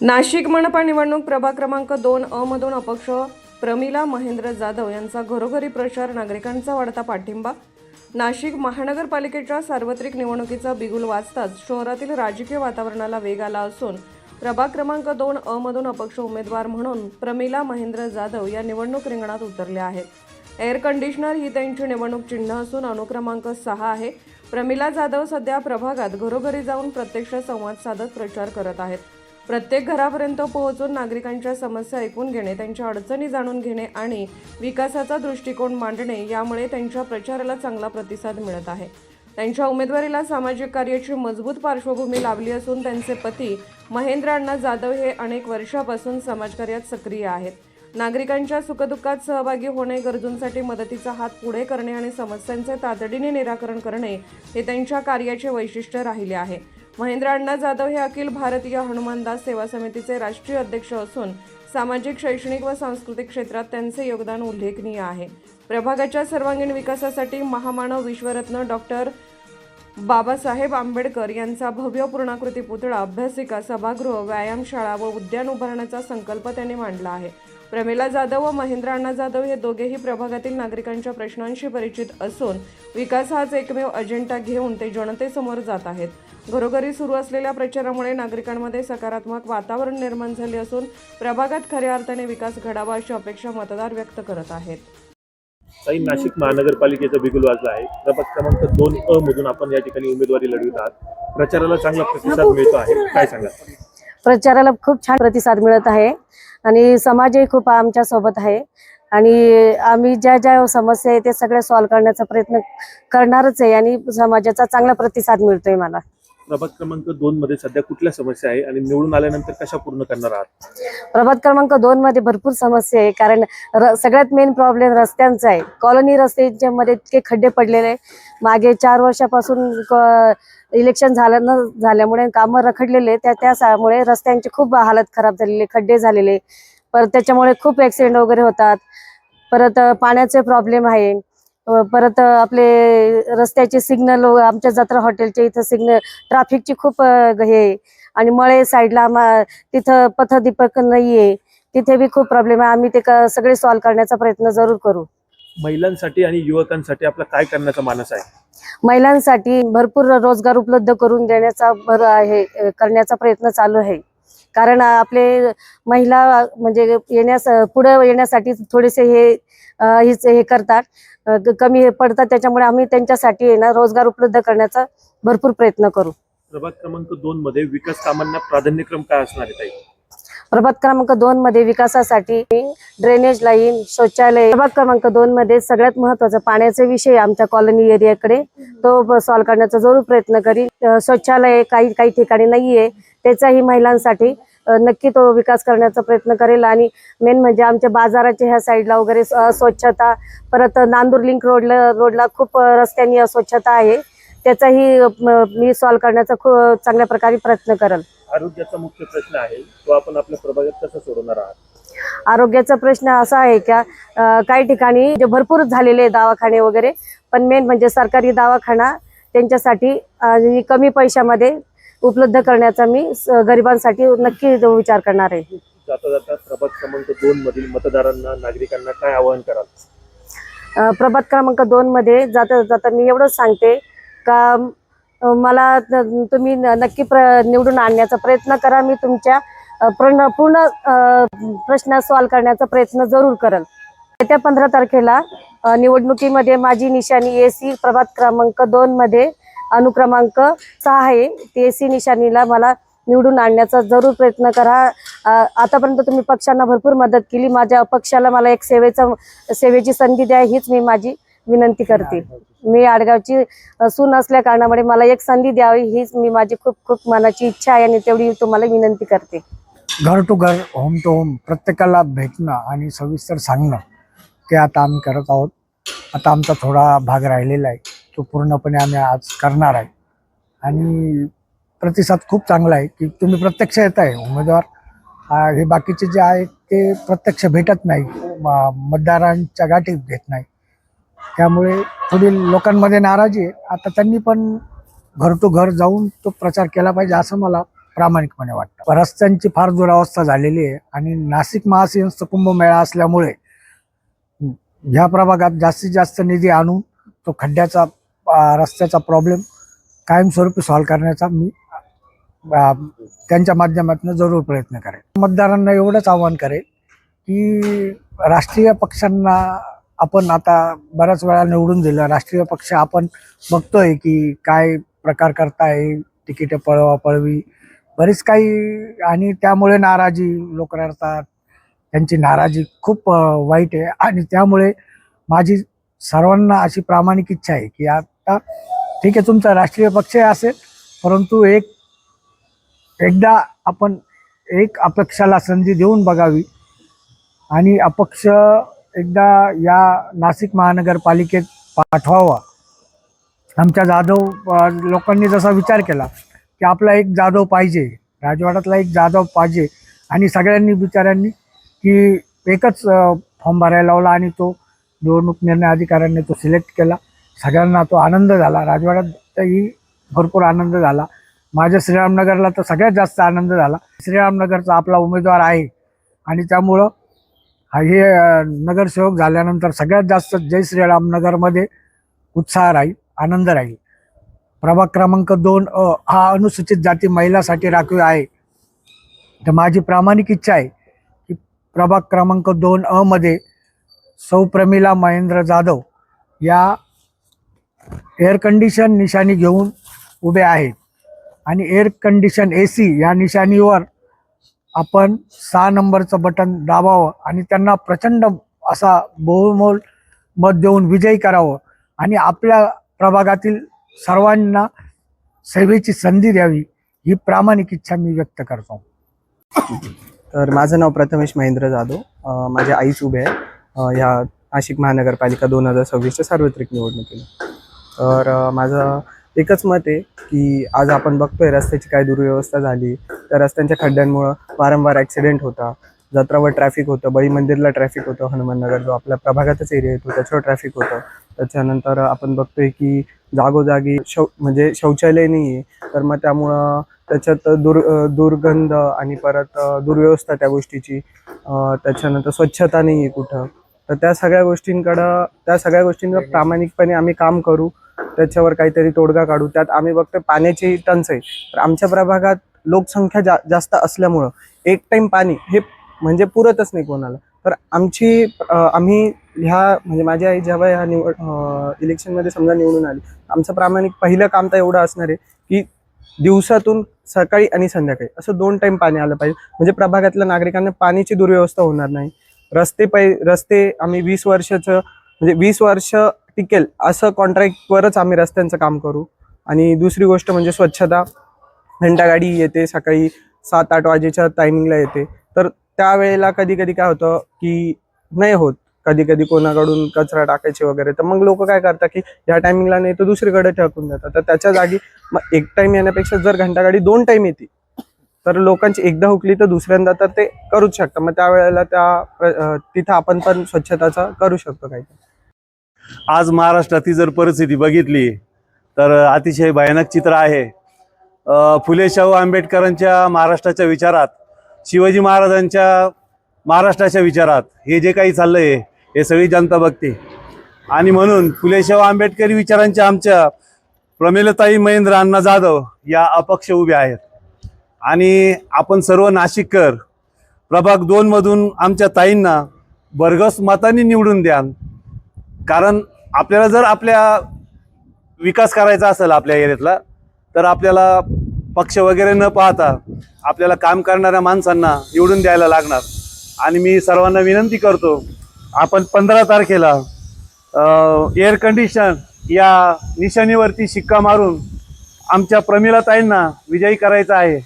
नाशिक मनपा निवडणूक प्रभाग क्रमांक दोन अ मधून अपक्ष प्रमिला महेंद्र जाधव यांचा घरोघरी प्रचार नागरिकांचा वाढता पाठिंबा. नाशिक महानगरपालिकेच्या सार्वत्रिक निवडणुकीचा बिगुल वाचताच शहरातील राजकीय वातावरणाला वेग आला असून प्रभाग क्रमांक दोन अ मधून अपक्ष उमेदवार म्हणून प्रमिला महेंद्र जाधव या निवडणूक रिंगणात उतरल्या आहेत. एअर कंडिशनर ही त्यांची निवडणूक चिन्ह असून अनुक्रमांक सहा आहे. प्रमिला जाधव सध्या प्रभागात घरोघरी जाऊन प्रत्यक्ष संवाद साधत प्रचार करत आहेत. प्रत्येक घरापर्यंत पोहोचून नागरिकांच्या समस्या ऐकून घेणे त्यांच्या अडचणी जाणून घेणे आणि विकासाचा दृष्टिकोन मांडणे यामुळे त्यांच्या प्रचाराला चांगला प्रतिसाद मिळत आहे. त्यांच्या उमेदवारीला सामाजिक कार्याची मजबूत पार्श्वभूमी लाभली असून त्यांचे पती महेंद्र अण्णा जाधव हे अनेक वर्षापासून समाजकार्यात सक्रिय आहेत. नागरिकांच्या सुखदुःखात सहभागी होणे गरजूंसाठी मदतीचा हात पुढे करणे आणि समस्यांचे तातडीने निराकरण करणे हे त्यांच्या कार्याचे वैशिष्ट्य राहिले आहे. महेंद्र अण्णा जाधव हे अखिल भारतीय हनुमानदास सेवा समितीचे राष्ट्रीय अध्यक्ष असून सामाजिक शैक्षणिक व सांस्कृतिक क्षेत्रात त्यांचे योगदान उल्लेखनीय आहे. प्रभागाच्या सर्वांगीण विकासासाठी महामानव विश्वरत्न डॉक्टर बाबासाहेब आंबेडकर यांचा भव्य पूर्णाकृती पुतळा अभ्यासिका सभागृह व्यायामशाळा व उद्यान उभारण्याचा संकल्प त्यांनी मांडला आहे. प्रमिला जाधव व महेंद्र अण्णा जाधव हे दोघेही प्रभागातील नागरिकांच्या प्रश्नांशी परिचित असून विकास हाच एकमेव अजेंडा घेऊन ते जनतेसमोर जात आहेत. घरोघरी सुरू असलेल्या प्रचारामुळे नागरिकांमध्ये सकारात्मक वातावरण निर्माण झाले असून प्रभागात खऱ्या अर्थाने विकास घडावा अशी अपेक्षा मतदार व्यक्त करत आहेत. काही नाशिक महानगरपालिकेचा बिगुल वाजला आहे. प्रभाग क्रमांक दोन अ मधून आपण या ठिकाणी उमेदवारी लढवित आहात. प्रचाराला चांगला प्रतिसाद मिळतो आहे. काय सांगा प्रचाराला खूप छान प्रतिसाद मिळत आहे. आणि समाजही खूप आमच्यासोबत आहे. आणि आम्ही ज्या ज्या समस्या आहे ते सगळे सॉल्व्ह करण्याचा प्रयत्न करणारच आहे. आणि समाजाचा चांगला प्रतिसाद मिळतोय मला. प्रभाग क्रमांक दोन मध्ये सध्या कुठल्या समस्या आहे आणि निवडून आल्यानंतर कशा पूर्ण करणार आहात? प्रभात क्रमांक दोन मध्ये भरपूर समस्या आहे कारण र- सगळ्यात मेन प्रॉब्लेम रस्त्यांचा आहे. कॉलनी रस्त्यांच्या मध्ये इतके खड्डे पडलेले आहे. मागे चार वर्षापासून इलेक्शन झालं न झाल्यामुळे कामं रखडलेले त्या त्यामुळे रस्त्यांची खूप हालत खराब झालेली आहे, खड्डे झालेले परत त्याच्यामुळे खूप ऍक्सिडेंट वगैरे होतात. परत पाण्याचे प्रॉब्लेम आहे. परत आपले रस्त्याचे सिग्नल आमच्या जत्रा हॉटेलच्या इथं सिग्नल ट्रॅफिकची खूप हे. आणि मळे साईडला मा- तिथं पथदीपक नाहीये. तिथे बी खूप प्रॉब्लेम आहे. आम्ही ते सगळे सॉल्व्ह करण्याचा प्रयत्न जरूर करू. महिलांसाठी आणि युवकांसाठी आपला काय करण्याचा मानस आहे? महिलांसाठी भरपूर रोजगार उपलब्ध करून देण्याचा भर आहे करण्याचा प्रयत्न चालू आहे. कारण आपले महिला म्हणजे येण्यास पुढे येण्यासाठी थोडेसे हे हेच हे करतात. कमी पडतात. त्याच्यामुळे आम्ही त्यांच्यासाठी ना रोजगार उपलब्ध करण्याचा भरपूर प्रयत्न करू. प्रभाग क्रमांक दोन मध्ये विकास कामांना प्राधान्यक्रम काय असणार आहे ताई? प्रभाग क्रमांक दोन मध्ये विकासासाठी ड्रेनेज लाईन शौचालय. प्रभाग क्रमांक दोन मध्ये सगळ्यात महत्त्वाचा पाण्याचा विषय आमच्या कॉलनी एरियाकडे तो सॉल्व्ह करण्याचा जरूर प्रयत्न करीन. अ, शौचालय काही काही ठिकाणी नाहीये. त्याचाही महिलांसाठी नक्की तो विकास करण्याचा प्रयत्न करेल. आणि मेन म्हणजे आमच्या बाजाराच्या ह्या साईडला वगैरे स- अस्वच्छता परत नांदूर लिंक रोडला रोडला खूप रस्त्यांनी अस्वच्छता आहे. त्याचाही म- सॉल्व्ह करण्याचा खूप चांगल्या प्रकारे प्रयत्न करेल. आरोग्याचा मुख्य प्रश्न आहे तो आपण आपल्या प्रभागात कसा सोडवणार आहात? आरोग्याचा प्रश्न असा आहे का काही ठिकाणी जे भरपूर झालेले दवाखाने वगैरे पण मेन म्हणजे सरकारी दवाखाना त्यांच्यासाठी कमी पैशामध्ये उपलब्ध करण्याचा मी गरिबांसाठी नक्की विचार करणार आहे. जाता जाता प्रभाग क्रमांक दोन मधील मतदारांना नागरिकांना काय आवाहन कराल? क्रमांक दोन मध्ये जाता जाता मी एवढंच सांगते का मला तुम्ही नक्की प्र निवडून आणण्याचा प्रयत्न करा. मी तुमच्या पूर्ण पूर्ण प्रश्न सॉल्व्ह करण्याचा प्रयत्न जरूर करेल. येत्या पंधरा तारखेला निवडणुकीमध्ये माझी निशाणी ए सी प्रभात क्रमांक दोन मध्ये अनुक्रमांक सहा आहे. ती ए सी निशाणीला मला निवडून आणण्याचा जरूर प्रयत्न करा. आतापर्यंत तुम्ही पक्षांना भरपूर मदत केली. माझ्या पक्षाला मला एक सेवेचा सेवेची संधी द्या हीच मी माझी विनंती करते. मी आडगावची सून असल्या कारणामुळे मला एक संधी द्यावी हीच मी माझी खूप खूप मनाची इच्छा आहे आणि तेवढी तुम्हाला विनंती करते. घर टू घर होम टू होम प्रत्येकाला भेटणं आणि सविस्तर सांगणं ते आता आम्ही करत आहोत. आता आमचा थोडा भाग राहिलेला आहे. तो पूर्णपणे आम्ही आज करणार आहे. आणि प्रतिसाद खूप चांगला आहे की तुम्ही प्रत्यक्ष येत आहे उमेदवार हे बाकीचे जे आहेत ते प्रत्यक्ष भेटत नाही म- मतदारांच्या गाठी घेत नाही. त्यामुळे थोडी लोकांमध्ये नाराजी आहे. आता त्यांनी पण घर टू घर जाऊन तो प्रचार केला पाहिजे असं मला प्रामाणिकपणे वाटतं. रस्त्यांची फार दुरावस्था झालेली आहे आणि नाशिक महासिंहस्थ कुंभमेळा असल्यामुळे ह्या प्रभागात जास्तीत जास्त निधी आणून तो खड्ड्याचा रस्त्याचा प्रॉब्लेम कायमस्वरूपी सॉल्व्ह करण्याचा मी त्यांच्या माध्यमातून जरूर प्रयत्न करेन. मतदारांना एवढंच आव्हान करेल की राष्ट्रीय पक्षांना आपण आता बऱ्याच वेळा निवडून दिलं. राष्ट्रीय पक्ष आपण बघतोय की काय प्रकार करताय तिकिटे पळवा पळवी. बरीच काही आणि त्यामुळे नाराजी लोक रडतात. त्यांची नाराजी खूप वाईट आहे. आणि त्यामुळे माझी सर्वांना अशी प्रामाणिक इच्छा आहे की शकता. ठीक आहे तुमचा राष्ट्रीय पक्ष असेल परंतु एक एकदा आपण एक अपक्षाला संधी देऊन बघावी. आणि अपक्ष एकदा या नाशिक महानगरपालिकेत पाठवावा. आमच्या जाधव लोकांनी जसा विचार केला की आपला एक जाधव पाहिजे राजवाड्यातला एक जाधव पाहिजे आणि सगळ्यांनी बिचाऱ्यांनी की एकच फॉर्म भरायला लावला आणि तो निवडणूक निर्णय अधिकाऱ्यांनी तो सिलेक्ट केला. सगळ्यांना तो आनंद झाला. राजवाड्यातही भरपूर आनंद झाला. माझ्या श्रीरामनगरला तर सगळ्यात जास्त आनंद झाला. श्रीरामनगरचा आपला उमेदवार आहे. आणि त्यामुळं हा हे नगरसेवक झाल्यानंतर सगळ्यात जास्त जय श्रीरामनगरमध्ये उत्साह राहील आनंद राहील. प्रभाग क्रमांक दोन अ हा अनुसूचित जाती महिलासाठी राखीव आहे. तर माझी प्रामाणिक इच्छा आहे की प्रभाग क्रमांक दोन अमध्ये सौप्रमिला सौ प्रमिला महेंद्र जाधव या एअर कंडिशन निशाणी घेऊन उभे आहेत. आणि एअर कंडिशन ए सी या निशाणीवर आपण सहा नंबरचं बटन दाबावं आणि त्यांना प्रचंड असा बहुमोल मत देऊन विजयी करावं. आणि आपल्या प्रभागातील सर्वांना सेवेची संधी द्यावी ही प्रामाणिक इच्छा मी व्यक्त करतो. तर माझं नाव प्रथमेश महेंद्र जाधव. माझ्या आईच उभे आहे ह्या नाशिक महानगरपालिका दोन हजार सव्वीसच्या सार्वत्रिक निवडणुकीला. तर माझं एकच मत आहे की आज आपण बघतोय रस्त्याची काय दुर्व्यवस्था झाली. त्या रस्त्यांच्या खड्ड्यांमुळं वारंवार ॲक्सिडेंट होता. जत्रावर ट्रॅफिक होतं बळी मंदिरला ट्रॅफिक होतं हनुमाननगर जो आपल्या प्रभागातच एरिया येतो त्याच्यावर ट्रॅफिक होतं. त्याच्यानंतर आपण बघतोय की जागोजागी शौ म्हणजे शौचालय नाही आहे तर मग त्यामुळं त्याच्यात दुर् दुर्गंध आणि परत दुर्व्यवस्था त्या गोष्टीची. त्याच्यानंतर स्वच्छता नाही आहे कुठं. तर त्या सगळ्या गोष्टींकडं त्या सगळ्या गोष्टींवर प्रामाणिकपणे आम्ही काम करू. त्याच्यावर काहीतरी तोडगा काढू. त्यात आम्ही बघतो पाण्याची टंचाई तर आमच्या प्रभागात लोकसंख्या जा जास्त असल्यामुळं एक टाईम पाणी हे म्हणजे पुरतच नाही कोणाला. तर आमची आम्ही ह्या म्हणजे माझी आई जेव्हा ह्या निवड इलेक्शनमध्ये समजा निवडून आली आमचं प्रामाणिक पहिलं काम तर एवढं असणार आहे की दिवसातून सकाळी आणि संध्याकाळी असं दोन टाइम पाणी आलं पाहिजे. म्हणजे प्रभागातल्या नागरिकांना पाण्याची दुर्व्यवस्था होणार नाही. रस्ते पै रस्ते आम्ही वीस वर्षाचं म्हणजे वीस वर्ष टिकेल असं कॉन्ट्रॅक्टवरच आम्ही रस्त्यांचं काम करू. आणि दुसरी गोष्ट म्हणजे स्वच्छता. घंटागाडी येते सकाळी सात आठ वाजेच्या टायमिंगला येते. तर त्यावेळेला कधी कधी काय होतं की नाही होत. कधी कधी कोणाकडून कचरा टाकायचे वगैरे. तर मग लोक काय करतात की या टायमिंगला नाही तर दुसरीकडे ठेकून देतात. तर त्याच्या जागी मग एक टाईम येण्यापेक्षा जर घंटागाडी दोन टाईम येते तर लोकांची एकदा हुकली तर दुसऱ्यांदा तर ते करूच शकतात. मग त्यावेळेला त्या तिथं आपण पण स्वच्छताचा करू शकतो काही. आज महाराष्ट्रातील जर परिस्थिती बघितली तर अतिशय भयानक चित्र आहे. फुले शाहू आंबेडकरांच्या महाराष्ट्राच्या विचारात शिवाजी महाराजांच्या महाराष्ट्राच्या विचारात हे जे काही चाललं आहे हे सगळी जनता बघते. आणि म्हणून फुलेशाहू आंबेडकरी विचारांच्या आमच्या प्रमिलताई महेंद्र अण्णा जाधव या अपक्ष उभ्या आहेत. आणि आपण सर्व नाशिककर प्रभाग दोनमधून आमच्या ताईंना भरघोस मतांनी निवडून द्याल कारण आपल्याला जर आपल्या विकास करायचा असेल आपल्या एरियातला तर आपल्याला पक्ष वगैरे न पाहता आपल्याला काम करणाऱ्या माणसांना निवडून द्यायला लागणार. आणि मी सर्वांना विनंती करतो आपण पंधरा तारखेला एअर कंडिशन या निशाणीवरती शिक्का मारून आमच्या प्रमिलाताईंना विजयी करायचं आहे.